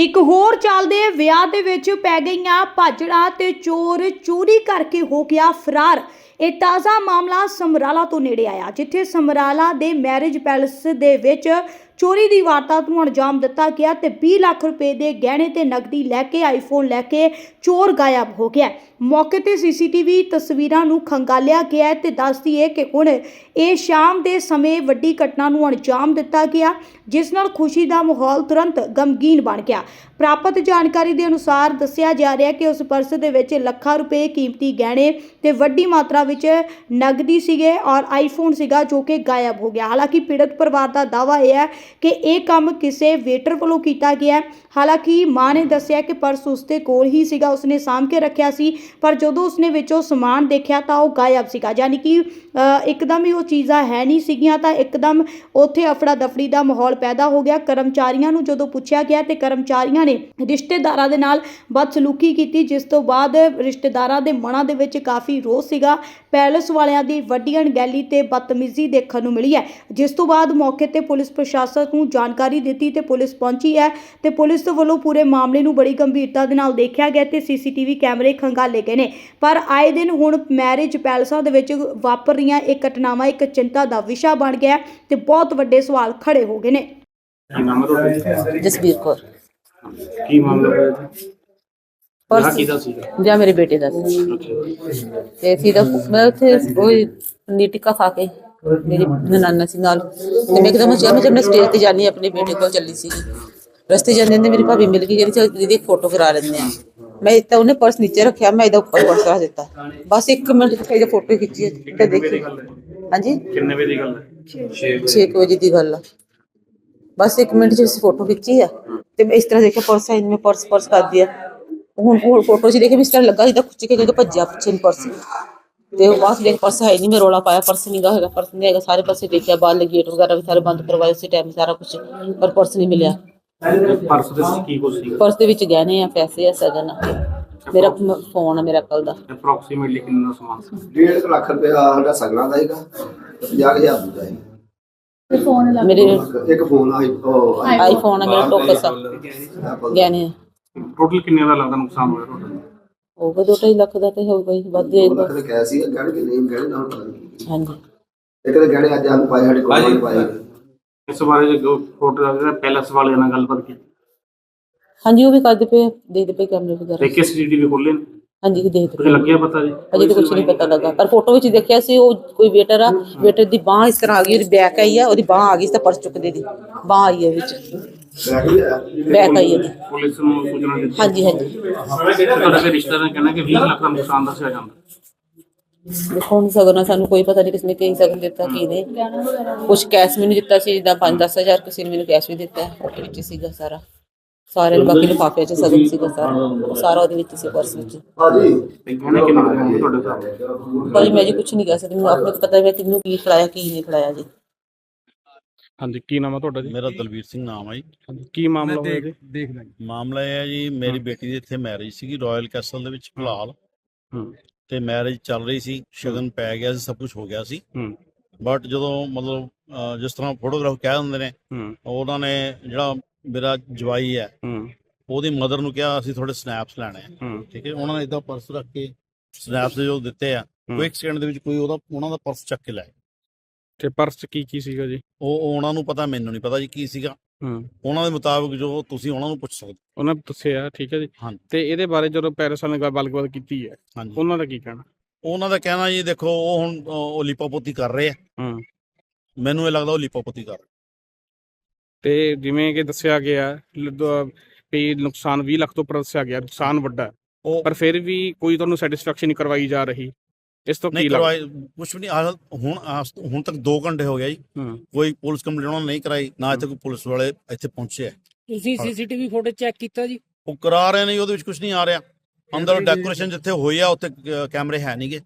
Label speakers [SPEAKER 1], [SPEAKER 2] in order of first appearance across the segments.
[SPEAKER 1] ਇੱਕ ਹੋਰ ਚੱਲਦੇ ਵਿਆਹ ਦੇ ਵਿੱਚ ਪੈ ਗਈਆਂ ਭਾਜੜਾਂ ਤੇ ਚੋਰ ਚੋਰੀ ਕਰਕੇ ਹੋ ਗਿਆ ਫਰਾਰ। ਇਹ ਤਾਜ਼ਾ ਮਾਮਲਾ ਸਮਰਾਲਾ ਤੋਂ ਨੇੜੇ ਆਇਆ, ਜਿੱਥੇ ਸਮਰਾਲਾ ਦੇ ਮੈਰਿਜ ਪੈਲਸ ਦੇ ਵਿੱਚ ਚੋਰੀ ਦੀ ਵਾਰਦਾਤ ਨੂੰ ਅੰਜਾਮ ਦਿੱਤਾ ਗਿਆ ਤੇ 20 ਲੱਖ ਰੁਪਏ ਦੇ ਗਹਿਣੇ ਤੇ ਨਕਦੀ ਲੈ ਕੇ, ਆਈਫੋਨ ਲੈ ਕੇ ਚੋਰ ਗਾਇਬ ਹੋ ਗਿਆ। ਮੌਕੇ ਤੇ ਸੀਸੀਟੀਵੀ ਤਸਵੀਰਾਂ ਨੂੰ ਖੰਗਾਲਿਆ ਗਿਆ ਹੈ ਤੇ ਦੱਸਦੀ ਹੈ ਕਿ ਹੁਣ ਇਹ ਸ਼ਾਮ ਦੇ ਸਮੇਂ ਵੱਡੀ ਘਟਨਾ ਨੂੰ ਅੰਜਾਮ ਦਿੱਤਾ ਗਿਆ। ਜਿਸ ਨਾਲ ਖੁਸ਼ੀ ਦਾ ਮਾਹੌਲ ਤੁਰੰਤ ਗਮਗੀਨ ਬਣ ਗਿਆ। ਪ੍ਰਾਪਤ ਜਾਣਕਾਰੀ ਦੇ ਅਨੁਸਾਰ ਦੱਸਿਆ ਜਾ ਰਿਹਾ ਕਿ ਉਸ ਪਰਸ ਦੇ ਵਿੱਚ ਲੱਖਾਂ ਰੁਪਏ ਕੀਮਤੀ ਗਹਿਣੇ ਤੇ ਵੱਡੀ ਮਾਤਰਾ ਵਿੱਚ ਨਗਦੀ ਸੀਗੇ ਔਰ ਆਈਫੋਨ ਸੀਗਾ ਜੋ ਕਿ ਗਾਇਬ ਹੋ ਗਿਆ। ਹਾਲਾਂਕਿ ਪੀੜਤ ਪਰਿਵਾਰ ਦਾ ਦਾਵਾ ਇਹ ਹੈ ਕਿ ਇਹ ਕੰਮ ਕਿਸੇ ਵੇਟਰ ਵੱਲੋਂ ਕੀਤਾ ਗਿਆ ਹਾਲਾਂਕਿ ਮਾਂ ਨੇ ਦੱਸਿਆ ਕਿ ਪਰਸ ਉਸਦੇ ਕੋਲ ਹੀ ਸੀਗਾ, ਉਸਨੇ ਸਾਂਭ ਕੇ ਰੱਖਿਆ ਸੀ, ਪਰ ਜਦੋਂ ਉਸਨੇ ਵਿੱਚੋਂ ਸਮਾਨ ਦੇਖਿਆ ਤਾਂ ਉਹ ਗਾਇਬ ਸੀਗਾ। ਯਾਨੀ ਕਿ ਇੱਕਦਮ ਹੀ ਉਹ ਚੀਜ਼ਾਂ ਹੈ ਨਹੀਂ ਸੀਗੀਆਂ ਤਾਂ ਇੱਕਦਮ ਉੱਥੇ ਅਫੜਾ ਦਫੜੀ ਦਾ ਮਾਹੌਲ ਪੈਦਾ ਹੋ ਗਿਆ। ਕਰਮਚਾਰੀਆਂ ਨੂੰ ਜਦੋਂ ਪੁੱਛਿਆ ਗਿਆ ਤੇ ਕਰਮਚਾਰੀਆਂ ਨੇ ਰਿਸ਼ਤੇਦਾਰਾਂ ਦੇ ਨਾਲ ਬਦਸਲੂਕੀ ਕੀਤੀ, ਜਿਸ ਤੋਂ ਬਾਅਦ ਰਿਸ਼ਤੇਦਾਰਾਂ ਦੇ ਮਨਾਂ ਦੇ ਵਿੱਚ ਕਾਫੀ ਰੋਸ ਸੀਗਾ। ਪੈਲਸ ਵਾਲਿਆਂ ਦੀ ਵੱਡੀ ਅਣਗਹਿਲੀ ਤੇ ਬਦਤਮੀਜ਼ੀ ਦੇਖਣ ਨੂੰ ਮਿਲੀ ਹੈ। ਜਿਸ ਤੋਂ ਬਾਅਦ ਮੌਕੇ ਤੇ ਪੁਲਿਸ ਪ੍ਰਸ਼ਾਸਨ ਨੂੰ ਜਾਣਕਾਰੀ ਦਿੱਤੀ ਤੇ ਪੁਲਿਸ ਪਹੁੰਚੀ ਹੈ ਤੇ ਪੁਲਿਸ ਵੱਲੋਂ ਪੂਰੇ ਮਾਮਲੇ ਨੂੰ ਬੜੀ ਗੰਭੀਰਤਾ ਦੇ ਨਾਲ ਦੇਖਿਆ ਗਿਆ ਤੇ ਸੀਸੀਟੀਵੀ ਕੈਮਰੇ ਖੰਗਾਲੇ ਗਏ ਨੇ। ਪਰ ਆਏ ਦਿਨ ਹੁਣ ਮੈਰਿਜ ਪੈਲਸਾਂ ਦੇ ਵਿੱਚ ਵਾਪਰ ਰਹੀਆਂ ਇਹ ਘਟਨਾਵਾਂ ਇੱਕ ਚਿੰਤਾ ਦਾ ਵਿਸ਼ਾ ਬਣ ਗਿਆ ਹੈ ਤੇ ਬਹੁਤ ਵੱਡੇ ਸਵਾਲ ਖੜੇ ਹੋ ਗਏ ਨੇ।
[SPEAKER 2] ਕੀ ਨਾਮ ਹੈ ਤੁਹਾਡਾ?
[SPEAKER 3] ਜਸਬੀਰ ਕੌਰ।
[SPEAKER 2] ਕੀ ਮਾਮਲਾ ਹੋਇਆ ਜੀ?
[SPEAKER 3] ਪਰਸ
[SPEAKER 2] ਕਿਹਦਾ ਸੀਗਾ?
[SPEAKER 3] ਜਾਂ ਮੇਰੇ ਬੇਟੇ ਦਾ ਸੀ। ਤੇ ਅਸੀਂ ਤਾਂ ਮੈਂ ਉੱਥੇ ਉਹ ਪਨੀਰ ਟਿੱਕਾ ਖਾ ਕੇ ਮੇਰੀ ਨਨਾਨਾ ਸੀ ਨਾਲ। ਤੇ ਮੈਂ ਇੱਕਦਮ ਚਾਹ ਮੈਂ ਜਦ ਮੈਂ ਸਟੇਜ ਤੇ ਜਾਣੀ ਆਪਣੇ ਬੇਟੇ ਕੋਲ ਚੱਲੀ ਸੀ। ਰਸਤੇ ਜਾਂਦੇ ਨੇ ਮੇਰੀ ਭਾਬੀ ਮਿਲ ਗਈ ਜਿਹੜੀ ਚਲ ਦੀਦੀ ਫੋਟੋ ਕਰਾ ਲੈਂਦੇ ਆ ਮੈਂ ਤਾਂ ਉਹਨੇ ਪਰਸ ਨੀਚੇ ਰੱਖਿਆ ਮੈਂ ਇਹਦਾ ਉੱਪਰ ਪਰਸ ਰੱਖ ਦਿੱਤਾ। ਬਸ 1 ਮਿੰਟ ਚ ਇਹਦੀ ਫੋਟੋ ਖਿੱਚੀ ਤੇ ਦੇਖੀ। ਹਾਂਜੀ।
[SPEAKER 2] ਕਿੰਨੇ ਵਜੇ ਦੀ ਗੱਲ ਹੈ? 6
[SPEAKER 3] 6 ਵਜੇ ਦੀ ਗੱਲ ਆ। ਬਸ 1 ਮਿੰਟ ਚ ਅਸੀਂ ਫੋਟੋ ਖਿੱਚੀ ਆ। ਤੇ ਮੈਂ ਇਸ ਤਰ੍ਹਾਂ ਦੇਖਿਆ ਪਰਸ ਹੈ ਮੈਂ ਪਰਸ ਪਰਸ ਕਰ ਦਿਆ ਹੁਣ ਉਹ ਫੋਟੋ 'ਚ ਦੇਖੇ ਵੀ ਇਸ ਤਰ੍ਹਾਂ ਲੱਗਾ ਜਿੱਦਾਂ ਖੁੱਚ ਕੇ ਕਿਉਂਕਿ ਭੱਜਿਆ ਪਿੱਛੇ ਨੂੰ ਪਰਸ ਤੇ ਉਹ ਬਾਅਦ ਦੇਖ ਪਰਸ ਹੈ ਨਹੀਂ ਮੈਂ ਰੋਲਾ ਪਾਇਆ ਪਰਸ ਨਹੀਂ ਗਾ ਹੈਗਾ ਪਰਸ ਨਹੀਂ ਹੈਗਾ। ਸਾਰੇ ਪਾਸੇ ਦੇਖਿਆ ਬਾਹਰ ਗੇਟ ਵਗੈਰਾ ਵੀ ਸਾਰੇ ਬੰਦ ਕਰਵਾਏ ਉਸੇ ਟਾਈਮ ਸਾਰਾ ਕੁਝ ਪਰ ਪਰਸ ਨਹੀਂ ਮਿਲਿਆ।
[SPEAKER 2] ਪਰਸ ਦੇ ਵਿੱਚ ਕੀ ਕੁਝ ਸੀਗਾ?
[SPEAKER 3] ਪਰਸ ਦੇ ਵਿੱਚ ਗਹਿਣੇ ਆ ਪੈਸੇ ਆ ਸਗਨ ਆ। ਮੇਰਾ ਫੋਨ ਆ ਮੇਰਾ ਕੱਲ ਦਾ।
[SPEAKER 2] ਅਪਰੋਕਸੀਮੇਟਲੀ ਕਿੰਨਾ ਸਮਾਨ ਸੀ?
[SPEAKER 4] ਡੇਢ ਕੁ ਲੱਖ ਰੁਪਇਆ ਸਾਡਾ ਸਗਣਾ ਦਾ ਹੈਗਾ 50000 ਦਾ ਹੈਗਾ
[SPEAKER 3] ਮੇਰੇ
[SPEAKER 4] ਇੱਕ ਫੋਨ ਆਈ ਉਹ
[SPEAKER 3] ਆਈਫੋਨ ਆ ਮੇਰਾ ਟੋਕਸ ਆ। ਗਹਿਣੇ ਆ।
[SPEAKER 2] ਟੋਟਲ ਕਿੰਨੇ ਦਾ ਲੱਗਦਾ ਨੁਕਸਾਨ ਹੋਇਆ ਤੁਹਾਡਾ?
[SPEAKER 3] ਹੋਊਗਾ ਦੋ ਢਾਈ ਲੱਖ ਦਾ ਤੇ ਹੋਊਗਾ ਹੀ ਵੱਧ ਜਾਏਗਾ
[SPEAKER 4] ਲੱਖ ਦੇ ਕਹਿ ਸੀ ਗਹਿਣੇ ਕਿ ਨਹੀਂ ਗਹਿਣੇ ਨਾਲ ਪਤਾ ਨਹੀਂ।
[SPEAKER 3] ਹਾਂਜੀ।
[SPEAKER 4] ਇੱਕ ਦੇ ਗਹਿਣੇ ਅੱਜ ਸਾਨੂੰ ਪਾਏ ਸਾਡੇ ਕੋਲ ਨਹੀਂ ਪਾਏ।
[SPEAKER 2] ਇਸ ਬਾਰੇ ਜੋ ਫੋਟੋ ਦਾ ਜਿਹੜਾ ਪੈਲਸ ਵਾਲਿਆਂ ਨਾਲ ਗੱਲਬਾਤ ਕੀਤੀ।
[SPEAKER 3] ਹਾਂਜੀ ਉਹ ਵੀ ਕਰਦੇ ਪਏ ਆ, ਦੇਖਦੇ ਪਏ ਕੈਮਰੇ ਵਗੈਰਾ।
[SPEAKER 2] ਤੇ ਕਿਸ ਸੀਸੀਟੀਵੀ ਖੋਲੇ ਨੇ?
[SPEAKER 3] ਹਾਂਜੀ ਦੇਖਦੇ
[SPEAKER 2] ਕੁਝ ਲੱਗਿਆ ਪਤਾ ਜੀ?
[SPEAKER 3] ਅਜੇ ਤਾਂ ਕੁਝ ਨਹੀਂ ਪਤਾ ਲੱਗਾ। ਪਰ ਫੋਟੋ ਵਿੱਚ ਦੇਖਿਆ ਸੀ ਉਹ ਕੋਈ ਵੇਟਰ ਆ ਵੇਟਰ ਦੀ ਬਾਹ ਇਸ ਤਰ੍ਹਾਂ ਆ ਗਈ ਉਹਦੀ ਬੈਕ ਆਈ ਆ ਉਹਦੀ ਬਾਹ ਆ ਗਈ ਤਾਂ ਪਰਸ ਚੁੱਕਦੇ ਦੀ। ਬਾਹ ਆਈ ਹੈ ਵਿੱਚ। ਬੈਕ ਆਈ ਉਹਦੀ
[SPEAKER 2] ਪੁਲਿਸ ਨੂੰ ਸੂਚਨਾ ਦਿੱਤੀ।
[SPEAKER 3] ਹਾਂਜੀ ਹਾਂਜੀ।
[SPEAKER 2] ਤੁਹਾਡੇ ਰਿਸ਼ਤੇਦਾਰਾਂ ਨੇ ਕਹਿਣਾ ਕਿ 20 ਲੱਖ ਦਾ ਨੁਕਸਾਨ ਦੱਸਿਆ ਜਾਂਦਾ।
[SPEAKER 3] ਦੇਖੋ ਸਗਨ ਸਾਨੂੰ ਕੋਈ ਪਤਾ ਨਹੀਂ ਕਿਸਨੇ ਕੀ ਸਗਨ ਦਿੱਤਾ ਕੀ ਨਹੀਂ ਕੁਝ ਕੈਸ਼ ਮੈਨੂੰ ਦਿੱਤਾ ਸੀ ਜਿੱਦਾਂ 5-10000 ਕਿਸੇ ਨੇ ਮੈਨੂੰ ਕੈਸ਼ ਵੀ ਦਿੱਤਾ। ਉਹਦੇ ਵਿੱਚ ਸੀਗਾ ਸਾਰਾ। ਸਾਰੇ ਬਾਕੀ ਲਿਫਾਫੇ 'ਚ ਸਗਨ ਸੀਗਾ ਸਾਰਾ। ਉਹ ਸਾਰਾ ਉਹਦੇ ਵਿੱਚ ਸੀ ਪਰਸ ਵਿੱਚ।
[SPEAKER 2] ਕਿੰਨੇ ਤੁਹਾਡੇ ਸਾਹਮਣੇ
[SPEAKER 3] ਭਾਜੀ ਮੈਂ ਜੀ ਕੁਝ ਨਹੀਂ ਕਹਿ ਸਕਦੀ। ਮੈਨੂੰ ਆਪਣੇ ਤੋਂ ਪਤਾ ਹੈ ਕਿਹਨੂੰ ਕੀ ਖਿਲਾਇਆ ਕੀ ਨਹੀਂ ਖਿਲਾਇਆ ਜੀ।
[SPEAKER 5] ਹਾਂਜੀ ਕੀ ਨਾਮ ਹੈ ਤੁਹਾਡਾ ਜੀ?
[SPEAKER 6] ਮੇਰਾ ਦਲਵੀਰ ਸਿੰਘ ਨਾਮ ਹੈ ਜੀ।
[SPEAKER 5] ਕੀ ਮਾਮਲਾ ਹੋਇਆ ਜੀ?
[SPEAKER 6] ਮਾਮਲਾ ਇਹ ਹੈ ਜੀ ਮੇਰੀ ਬੇਟੀ ਦੀ ਇੱਥੇ ਮੈਰਿਜ ਸੀਗੀ ਰਾਇਲ ਕੈਸਲ ਦੇ ਵਿੱਚ ਫਿਲਹਾਲ।
[SPEAKER 5] ਹੂੰ।
[SPEAKER 6] ਤੇ ਮੈਰਿਜ ਚੱਲ ਰਹੀ ਸੀ ਸ਼ਗਨ ਪੈ ਗਿਆ ਸੀ ਸਭ ਕੁਝ ਹੋ ਗਿਆ ਸੀ।
[SPEAKER 5] ਹੂੰ।
[SPEAKER 6] ਬਟ ਜਦੋਂ ਮਤਲਬ ਜਿਸ ਤਰ੍ਹਾਂ ਫੋਟੋਗ੍ਰਾਫ ਕਹਿ ਦਿੰਦੇ ਨੇ
[SPEAKER 5] ਹੂੰ।
[SPEAKER 6] ਉਹਨਾਂ ਨੇ ਜਿਹੜਾ ਮੇਰਾ ਜਵਾਈ ਹੈ।
[SPEAKER 5] ਹੂੰ।
[SPEAKER 6] ਉਹਦੀ ਮਦਰ ਨੂੰ ਕਿਹਾ ਅਸੀਂ ਥੋੜੇ ਸਨੈਪਸ ਲੈਣੇ ਆ।
[SPEAKER 5] ਹੂੰ।
[SPEAKER 6] ਠੀਕ ਹੈ ਉਹਨਾਂ ਨੇ ਇਦਾਂ ਪਰਸ ਰੱਖ ਕੇ ਸਨੈਪਸ ਜੋ ਦਿੱਤੇ ਆ ਉਹ ਇੱਕ ਸਕਿੰਟ ਦੇ ਵਿੱਚ ਕੋਈ ਉਹਦਾ ਉਹਨਾਂ ਦਾ ਪਰਸ ਚੱਕ ਕੇ ਲੈ ਗਿਆ।
[SPEAKER 5] ਤੇ ਪਰਸ ਚ ਕੀ ਕੀ ਸੀਗਾ ਜੀ?
[SPEAKER 6] ਉਹ ਉਹ ਉਹਨਾਂ ਨੂੰ ਪਤਾ ਮੈਨੂੰ ਨਹੀਂ ਪਤਾ ਜੀ ਕੀ ਸੀਗਾ।
[SPEAKER 5] ਹੂੰ।
[SPEAKER 6] ਉਹਨਾਂ ਦੇ ਮੁਤਾਬਕ ਜੋ ਤੁਸੀਂ ਉਹਨਾਂ ਨੂੰ ਪੁੱਛ ਸਕਦੇ ਹੋ।
[SPEAKER 5] ਉਹਨਾਂ ਨੇ ਦੱਸਿਆ ਠੀਕ ਹੈ ਜੀ।
[SPEAKER 6] ਹਾਂਜੀ।
[SPEAKER 5] ਤੇ ਇਹਦੇ ਬਾਰੇ ਜਦੋਂ ਪੈਰਿਸ ਵਾਲਿਆਂ ਨੇ ਗੱਲਬਾਤ ਕੀਤੀ ਹੈ
[SPEAKER 6] ਹਾਂਜੀ।
[SPEAKER 5] ਉਹਨਾਂ ਦਾ ਕੀ ਕਹਿਣਾ?
[SPEAKER 6] ਉਹਨਾਂ ਦਾ ਕਹਿਣਾ ਜੀ ਦੇਖੋ ਉਹ ਹੁਣ ਉਹ ਲਿਪੋਪੋਤੀ ਕਰ ਰਹੇ ਆ।
[SPEAKER 5] ਹੂੰ।
[SPEAKER 6] ਮੈਨੂੰ ਇਹ ਲੱਗਦਾ ਉਹ ਲਿਪੋਪੋਤੀ ਕਰ ਰਹੇ
[SPEAKER 5] ਤੇ ਜਿਵੇਂ ਕਿ ਦੱਸਿਆ ਗਿਆ ਵੀ ਨੁਕਸਾਨ 20 ਲੱਖ ਤੋਂ ਉੱਪਰ ਦੱਸਿਆ ਗਿਆ ਨੁਕਸਾਨ ਵੱਡਾ।
[SPEAKER 6] ਉਹ
[SPEAKER 5] ਪਰ ਫਿਰ ਵੀ ਕੋਈ ਤੁਹਾਨੂੰ ਸੈਟੀਸਫੈਕਸ਼ਨ ਨਹੀਂ ਕਰਵਾਈ ਜਾ ਰਹੀ। ਇਸ ਤੋਂ ਕੀ
[SPEAKER 6] ਨਹੀਂ
[SPEAKER 5] ਲੱਗ
[SPEAKER 6] ਕਰਵਾਏ ਕੁਝ ਵੀ ਨਹੀਂ ਹਾਲ ਹੁਣ ਆਸ- ਹੁਣ ਤੱਕ 2 ਘੰਟੇ ਹੋ ਗਿਆ ਜੀ। ਕੋਈ ਪੁਲਿਸ ਕੰਪਲੇਂਟ ਉਹਨਾਂ ਨਹੀਂ ਕਰਾਈ ਨਾ ਇੱਥੇ ਕੋਈ ਪੁਲਿਸ ਵਾਲੇ ਇੱਥੇ ਪਹੁੰਚੇ ਆ।
[SPEAKER 7] ਤੁਸੀਂ ਸੀਸੀਟੀਵੀ ਫੁਟੇਜ ਚੈੱਕ ਕੀਤਾ ਜੀ?
[SPEAKER 6] ਉਹ ਕਰਾ ਰਹੇ ਨੇ ਉਹਦੇ ਵਿੱਚ ਕੁਝ ਨਹੀਂ ਆ ਰਿਹਾ। ਅੰਦਰ ਡੈਕੋਰੇਸ਼ਨ ਜਿੱਥੇ ਹੋਈ ਆ ਉੱਥੇ ਕੈਮਰੇ ਹੈ ਨਹੀਂਗੇ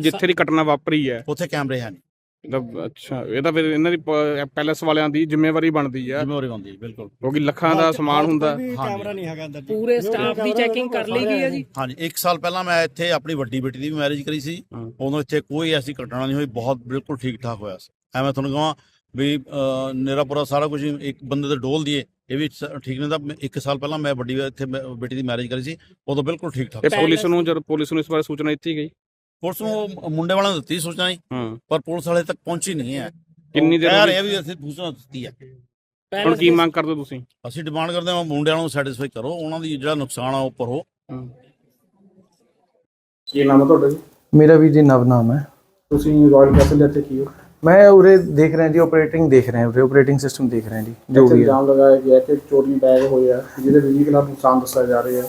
[SPEAKER 5] ਜਿੱਥੇ ਦੀ ਘਟਨਾ ਵਾਪਰੀ ਹੈ।
[SPEAKER 6] ਉੱਥੇ ਕੈਮਰੇ ਹੈ ਨਹੀਂ
[SPEAKER 5] ਮਤਲਬ ਅੱਛਾ ਇਹ ਤਾਂ ਫਿਰ ਇਹਨਾਂ ਦੀ ਪ- ਪੈਲਸ ਵਾਲਿਆਂ ਦੀ ਜ਼ਿੰਮੇਵਾਰੀ ਬਣਦੀ ਹੈ
[SPEAKER 6] ਜ਼ਿੰਮੇਵਾਰੀ ਹੈ ਬਿਲਕੁਲ।
[SPEAKER 5] ਕਿਉਂਕਿ ਲੱਖਾਂ ਦਾ ਸਮਾਨ ਹੁੰਦਾ। ਹੈ।
[SPEAKER 6] ਕੈਮਰਾ
[SPEAKER 7] ਨਹੀਂ ਪੂਰੇ ਸਟਾਫ ਦੀ ਚੈਕਿੰਗ ਕਰ ਲਈ ਗਈ ਹੈ ਜੀ।
[SPEAKER 6] ਹਾਂਜੀ 1 ਸਾਲ ਪਹਿਲਾਂ ਮੈਂ ਇੱਥੇ ਆਪਣੀ ਵੱਡੀ ਬੇਟੀ ਦੀ ਵੀ ਮੈਰਿਜ ਕਰੀ ਸੀ।
[SPEAKER 5] ਹੂੰ।
[SPEAKER 6] ਉਦੋਂ ਇੱਥੇ ਕੋਈ ਐਸੀ ਘਟਨਾ ਨਹੀਂ ਹੋਈ ਬਹੁਤ ਬਿਲਕੁਲ ਠੀਕ ਠਾਕ ਹੋਇਆ ਸੀ। ਐਵੇਂ ਤੁਹਾਨੂੰ ਕਹਾਂ ਵੀ ਅਹ, ਮੇਰਾ ਪੂਰਾ ਸਾਰਾ ਕੁਝ ਇੱਕ ਬੰਦੇ ਤੇ ਡੋਲ ਦੀਏ ਇਹ ਵੀ ਸ- ਠੀਕ ਨਹੀਂ ਤਾਂ ਮੈਂ- ਇੱਕ ਸਾਲ ਪਹਿਲਾਂ ਮੈਂ ਵੱਡੀ ਇੱਥੇ ਮੈਂ ਬੇਟੀ ਦੀ ਮੈਰਿਜ ਕਰੀ ਸੀ ਉਦੋਂ ਬਿਲਕੁਲ ਠੀਕ ਠਾਕ ਸੀ।
[SPEAKER 5] ਪੁਲਿਸ ਨੂੰ ਜਦ ਪੁਲਿਸ ਨੂੰ ਇਸ ਬਾਰੇ ਸੂਚਨਾ ਦਿੱਤੀ ਗਈ?
[SPEAKER 6] ਪੁਲਿਸ ਨੂੰ ਉਹ ਮੁੰਡੇ ਵਾਲਿਆਂ ਨੇ ਦਿੱਤੀ ਸੂਚਨਾ ਜੀ
[SPEAKER 5] ਹਾਂ।
[SPEAKER 6] ਪਰ ਪੁਲਿਸ ਵਾਲੇ ਤੱਕ ਪਹੁੰਚੀ ਨਹੀਂ ਹੈ।
[SPEAKER 5] ਕਿੰਨੀ ਦੇਰ
[SPEAKER 6] ਕਹਿ
[SPEAKER 5] ਹੋ
[SPEAKER 6] ਰਹੇ
[SPEAKER 5] ਗਈ?
[SPEAKER 6] ਆ ਵੀ ਅਸੀਂ ਸੂਚਨਾ ਦਿੱਤੀ ਹੈ।
[SPEAKER 5] ਹੁਣ ਕੀ ਮੰਗ ਕਰਦੇ ਹੋ ਤੁਸੀਂ?
[SPEAKER 6] ਅਸੀਂ ਡਿਮਾਂਡ ਕਰਦੇ ਹਾਂ ਮੁੰਡਿਆਂ ਨੂੰ ਸੈਟੀਸਫਾਈ ਕਰੋ ਉਹਨਾਂ ਦੀ ਜਿਹੜਾ ਨੁਕਸਾਨ ਆ ਉਹ ਭਰੋ।
[SPEAKER 2] ਕੀ ਨਾਮ ਹੈ ਤੁਹਾਡਾ ਜੀ?
[SPEAKER 8] ਮੇਰਾ ਵੀ ਜੀ ਨਵ ਨਾਮ ਹੈ।
[SPEAKER 2] ਤੁਸੀਂ ਰਾਇਲ ਕੈਸਲ ਦੇ ਇੱਥੇ ਕੀ ਹੋ?
[SPEAKER 8] ਮੈਂ ਉਰੇ ਦੇਖ ਰਿਹਾ ਜੀ ਆਪਰੇਟਿੰਗ ਦੇਖ ਰਿਹਾ ਉਰੇ ਆਪਰੇਟਿੰਗ ਸਿਸਟਮ ਦੇਖ ਰਿਹਾ ਜੀ ਜੋ
[SPEAKER 2] ਇੱਥੇ
[SPEAKER 8] ਵੀ ਹੈ।
[SPEAKER 2] ਇਲਜ਼ਾਮ ਲਗਾਇਆ ਗਿਆ ਕਿ ਚੋਰੀ ਬੈਗ ਹੋਏ ਆ ਜਿਹਦੇ ਵਿੱਚ ਖਿਲਾਫ ਨੁਕਸਾਨ ਦੱਸਿਆ ਜਾ ਰਿਹਾ। ਹੈ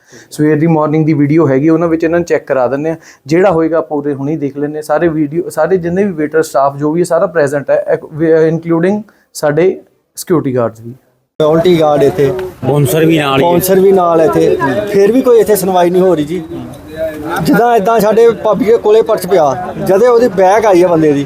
[SPEAKER 8] ਸਵੇਰ ਦੀ ਮਾਰਨਿੰਗ ਦੀ ਵੀਡੀਓ ਹੈਗੀ ਉਹਨਾਂ ਵਿੱਚ ਇਹਨਾਂ ਨੂੰ ਚੈੱਕ ਕਰਾ ਦਿੰਦੇ ਆ ਜਿਹੜਾ ਹੋਏਗਾ ਆਪਾਂ ਉਹਦੇ ਹੁਣੀ ਦੇਖ ਲੈਂਦੇ ਹਾਂ। ਸਾਰੇ ਵੀਡੀਓ ਸਾਰੇ ਜਿੰਨੇ ਵੀ ਵੇਟਰ ਸਟਾਫ ਜੋ ਵੀ ਹੈ ਸਾਰਾ ਪ੍ਰੈਜ਼ੈਂਟ ਹੈ ਇਨਕਲੂਡਿੰਗ ਸਾਡੇ ਸਿਕਿਉਰਿਟੀ ਗਾਰਡਸ ਵੀ।
[SPEAKER 9] ਸਿਕਿਉਰਿਟੀ ਗਾਰਡ ਇੱਥੇ।
[SPEAKER 7] ਬੌਂਸਰ ਵੀ ਨਾਲ
[SPEAKER 9] ਸਪਾਂਸਰ ਵੀ ਨਾਲ ਇੱਥੇ। ਫਿਰ ਵੀ ਕੋਈ ਇੱਥੇ ਸੁਣਵਾਈ ਨਹੀਂ ਹੋ ਰਹੀ ਜੀ। ਜਿੱਦਾਂ ਇਦਾਂ ਸਾਡੇ ਭਾਬੀ ਦੇ ਕੋਲੇ ਪਰਚ ਪਿਆ। ਜਦੇ ਉਹਦੀ ਬੈਗ ਆਈ ਹੈ ਬੰਦੇ ਦੀ।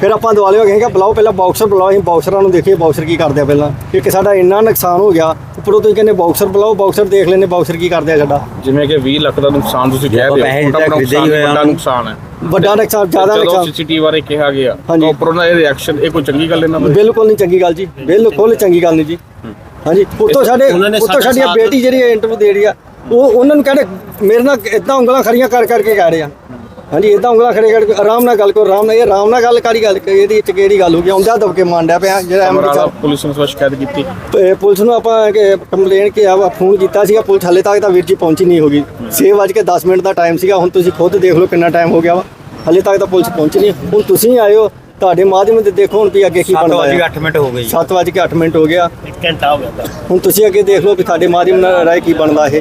[SPEAKER 9] ਫਿਰ ਆਪਾਂ ਦੁਆਲੇ ਹੋ ਗਏ ਕਿ ਬੁਲਾਓ ਪਹਿਲਾਂ ਬਾਕਸਰ ਬੁਲਾਓ ਅਸੀਂ ਬਾਕਸਰਾਂ ਨੂੰ ਦੇਖੀਏ ਬਾਕਸਰ ਕੀ ਕਰਦੇ ਆ ਪਹਿਲਾਂ। ਇੱਕ ਸਾਡਾ ਇੰਨਾ ਨੁਕਸਾਨ ਹੋ ਗਿਆ ਉੱਪਰੋਂ ਤੁਸੀਂ ਕਹਿੰਦੇ ਬਾਕਸਰ ਬੁਲਾਓ ਬਾਕਸਰ ਦੇਖ ਲੈਂਦੇ ਬਾਕਸਰ ਕੀ ਕਰਦੇ ਆ ਸਾਡਾ।
[SPEAKER 5] ਜਿਵੇਂ ਕਿ 20 ਲੱਖ ਦਾ ਨੁਕਸਾਨ ਤੁਸੀਂ ਕਹਿ ਰਹੇ ਹੋ ਵੱਡਾ ਨੁਕਸਾਨ ਹੈ।
[SPEAKER 9] ਵੱਡਾ ਨੁਕਸਾਨ ਜ਼ਿਆਦਾ ਨੁਕਸਾਨ।
[SPEAKER 5] ਸੀਸੀਟੀਵੀ ਬਾਰੇ ਕਿਹਾ ਗਿਆ। ਤਾਂ ਉੱਪਰੋਂ ਦਾ ਇਹ ਰਿਐਕਸ਼ਨ ਇਹ ਕੋਈ ਚੰਗੀ ਗੱਲ ਇਹਨਾਂ ਦੀ
[SPEAKER 9] ਬਿਲਕੁਲ ਨਹੀਂ ਚੰਗੀ ਗੱਲ ਜੀ ਬਿਲਕੁਲ ਚੰਗੀ ਗੱਲ ਨਹੀਂ ਜੀ। ਹਾਂਜੀ ਉੱਤੋਂ ਸਾਡੇ ਉੱਤੋਂ ਸਾਡੀ ਬੇਟੀ ਜਿਹੜੀ ਇੰਟਰਵਿਊ ਦੇ ਰਹੀ ਆ ਉਹ ਉਹਨਾਂ ਨੂੰ ਕਹਿੰਦੇ ਮੇਰੇ ਨਾਲ ਇਦਾਂ ਉਂਗਲਾਂ ਖੜੀਆਂ ਕਰ ਕਰਕੇ ਕਹਿ ਰਹੇ ਆ। ਹਾਂਜੀ ਇਦਾਂ ਉਂਗਲਾਂ ਖੜੇ ਕਰਕੇ ਆਰਾਮ ਨਾਲ ਗੱਲ ਕਰੋ ਆਰਾਮ ਨਾਲ ਇਹ ਆਰਾਮ ਨਾਲ ਗੱਲ ਕਰੀ ਗੱਲ ਇਹਦੀ ਵਿੱਚ ਕਿਹੜੀ ਗੱਲ ਹੋ ਗਈ ਆਉਂਦਾ ਦਬਕੇ ਮਾਂਡਿਆ ਪਿਆ ਜਿਹੜਾ
[SPEAKER 5] ਸਮਰਾਲਾ
[SPEAKER 9] ਸਾਹਿਬ
[SPEAKER 5] ਪੁਲਿਸ ਨੂੰ ਸ਼ਿਕਾਇਤ ਕੀਤੀ।
[SPEAKER 9] ਪ- ਪੁਲਿਸ ਨੂੰ ਆਪਾਂ ਕੰਪਲੇਨ ਕਿ ਆ ਫੋਨ ਕੀਤਾ ਸੀਗਾ ਪੁਲਿਸ ਹਲੇ ਤੱਕ ਤਾਂ ਵੀਰ ਜੀ ਪਹੁੰਚੀ ਨਹੀਂ ਹੋਗੀ। 6 ਵਜੇ ਕੇ 10 ਮਿੰਟ ਦਾ ਟਾਈਮ ਸੀਗਾ ਹੁਣ ਤੁਸੀਂ ਖੁਦ ਦੇਖ ਲਓ ਕਿੰਨਾ ਟਾਈਮ ਹੋ ਗਿਆ ਵਾ। ਹਲੇ ਤੱਕ ਤਾਂ ਪੁਲਿਸ ਪਹੁੰਚੀ ਨਹੀਂ। ਹੁਣ ਤੁਸੀਂ ਆਏ ਹੋ ਤੁਹਾਡੇ ਮਾਧਿਅਮ ਤੇ ਦੇਖੋ ਹੁਣ ਵੀ ਅੱਗੇ ਕੀ ਬਣਦਾ ਹੈ
[SPEAKER 7] 8 ਮਿੰਟ ਹੋ ਗਏ
[SPEAKER 9] 7 ਵਜੇ ਕੇ 8 ਮਿੰਟ ਹੋ ਗਿਆ।
[SPEAKER 7] ਘੰਟਾ ਹੋ ਗਿਆ
[SPEAKER 9] ਹੁਣ ਤੁਸੀਂ ਅੱਗੇ ਦੇਖ ਲਓ ਵੀ ਤੁਹਾਡੇ ਮਾਧਿਅਮ ਨਾਲ ਰਾਏ ਕੀ ਬਣਦਾ ਇਹ।